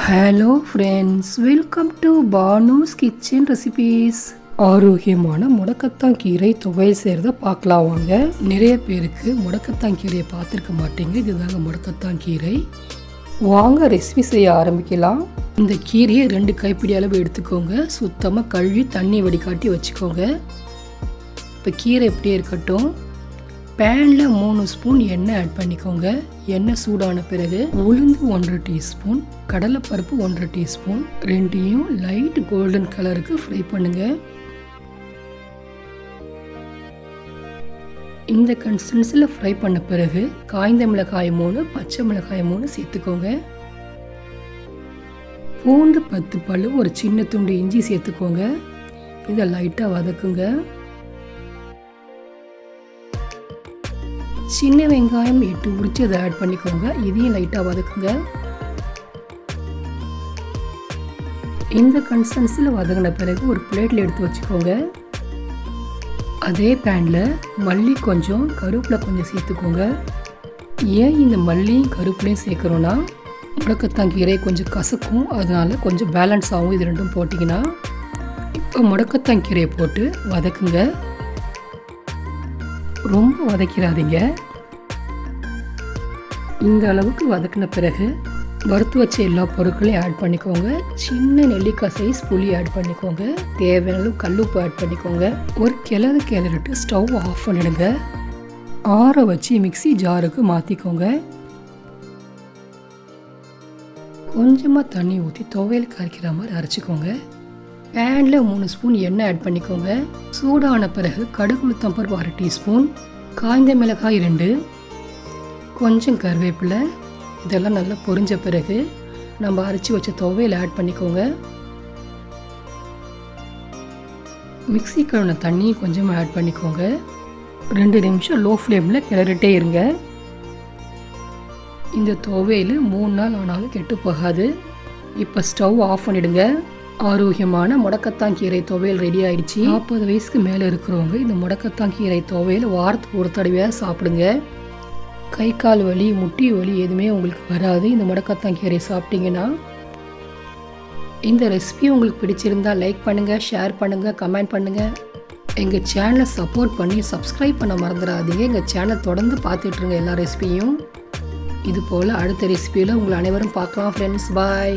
Hello friends welcome to Banu's kitchen recipes ஆரோக்கியமான முடக்கத்தான் கீரை துவையல் செய்கிறத பார்க்கலாம் வாங்க. நிறைய பேருக்கு முடக்கத்தான் கீரையை பார்த்துருக்க மாட்டீங்க. இதுதாங்க முடக்கத்தான் கீரை. வாங்க ரெசிபி செய்ய ஆரம்பிக்கலாம். இந்த கீரையை ரெண்டு கைப்பிடி அளவு எடுத்துக்கோங்க. சுத்தமாக கழுவி தண்ணி வடிகாட்டி வச்சுக்கோங்க. இப்போ கீரை எப்படியே இருக்கட்டும். பேனில் மூணு ஸ்பூன் எண்ணெய் ஆட் பண்ணிக்கோங்க. எண்ணெய் சூடான பிறகு உளுந்து ஒன்றரை டீஸ்பூன் கடலைப்பருப்பு ஒன்றரை டீஸ்பூன் ரெண்டையும் லைட் கோல்டன் கலருக்கு ஃப்ரை பண்ணுங்க. இந்த கன்சிஸ்டன்சியில் ஃப்ரை பண்ண பிறகு காய்ந்த மிளகாய் மூணு பச்சை மிளகாய் மூணு சேர்த்துக்கோங்க. பூண்டு பத்து பல்லு ஒரு சின்ன துண்டு இஞ்சி சேர்த்துக்கோங்க. இதை லைட்டாக வதக்குங்க. சின்ன வெங்காயம் எட்டு உரிச்சு அதை ஆட் பண்ணிக்கோங்க. இதையும் லைட்டாக வதக்குங்க. இந்த கன்சிஸ்டன்சியில் வதங்கின பிறகு ஒரு பிளேட்டில் எடுத்து வச்சுக்கோங்க. அதே பேனில் மல்லி கொஞ்சம் கருவேப்பிலை கொஞ்சம் சேர்த்துக்கோங்க. ஏன் இந்த மல்லியும் கருவேப்பிலையும் சேர்க்குறோன்னா முடக்கத்தான் கீரை கொஞ்சம் கசக்கும். அதனால கொஞ்சம் பேலன்ஸ் ஆகும் இது ரெண்டும் போட்டிங்கன்னா இப்போ முடக்கத்தான் கீரையை போட்டு வதக்குங்க. ரொம்ப வதக்கிறாதீங்க. இந்த அளவுக்கு வதக்கின பிறகு வறுத்து வச்ச எல்லா பொருட்களையும் ஆட் பண்ணிக்கோங்க. சின்ன நெல்லிக்காய் சைஸ் புளி ஆட் பண்ணிக்கோங்க. தேவையான கல் கல்லுப்பு ஆட் பண்ணிக்கோங்க. ஒரு கிளறு கிளறிட்டு ஸ்டவ் ஆஃப் பண்ணிடுங்க. ஆற வச்சு மிக்சி ஜாருக்கு மாற்றிக்கோங்க கொஞ்சமாக தண்ணி ஊற்றி துவையல் கரைக்கிற மாதிரி அரைச்சிக்கோங்க. பேனில் மூணு ஸ்பூன் எண்ணெய் ஆட் பண்ணிக்கோங்க. சூடான பிறகு கடுகு உளுத்தம்பருப்பு அரை டீஸ்பூன் காய்ந்த மிளகாய் ரெண்டு கொஞ்சம் கருவேப்பிலை. இதெல்லாம் நல்லா பொரிஞ்ச பிறகு நம்ம அரைச்சி வச்ச துவையில் ஆட் பண்ணிக்கோங்க. மிக்சி கழுவின தண்ணியும் கொஞ்சம் ஆட் பண்ணிக்கோங்க. ரெண்டு நிமிஷம் லோ ஃப்ளேமில் கிளறிட்டே இருங்க. இந்த துவையில் மூணு நாள் ஆனாலும் கெட்டு போகாது. இப்போ ஸ்டவ் ஆஃப் பண்ணிடுங்க. ஆரோக்கியமான முடக்கத்தான் கீரை துவையல் ரெடி ஆயிடுச்சு. நாற்பது வயசுக்கு மேலே இருக்கிறவங்க இந்த முடக்கத்தான் கீரை துவையல் வாரத்துக்கு ஒரு தடவையாக சாப்பிடுங்க. கை கால் வலி முட்டி வலி எதுவுமே உங்களுக்கு வராது. இந்த முடக்கத்தான் கீரை சாப்பிட்டீங்கன்னா இந்த ரெசிபி உங்களுக்கு பிடிச்சிருந்தா லைக் பண்ணுங்கள் ஷேர் பண்ணுங்கள் கமெண்ட் பண்ணுங்கள் எங்கள் சேனலை சப்போர்ட் பண்ணி சப்ஸ்கிரைப் பண்ண மறந்துடாதீங்க. எங்கள் சேனல் தொடர்ந்து பார்த்துட்ருங்க எல்லா ரெசிபியும் இது போல் அடுத்த ரெசிபியில் உங்களை அனைவரும் பார்க்கலாம் ஃப்ரெண்ட்ஸ் பாய்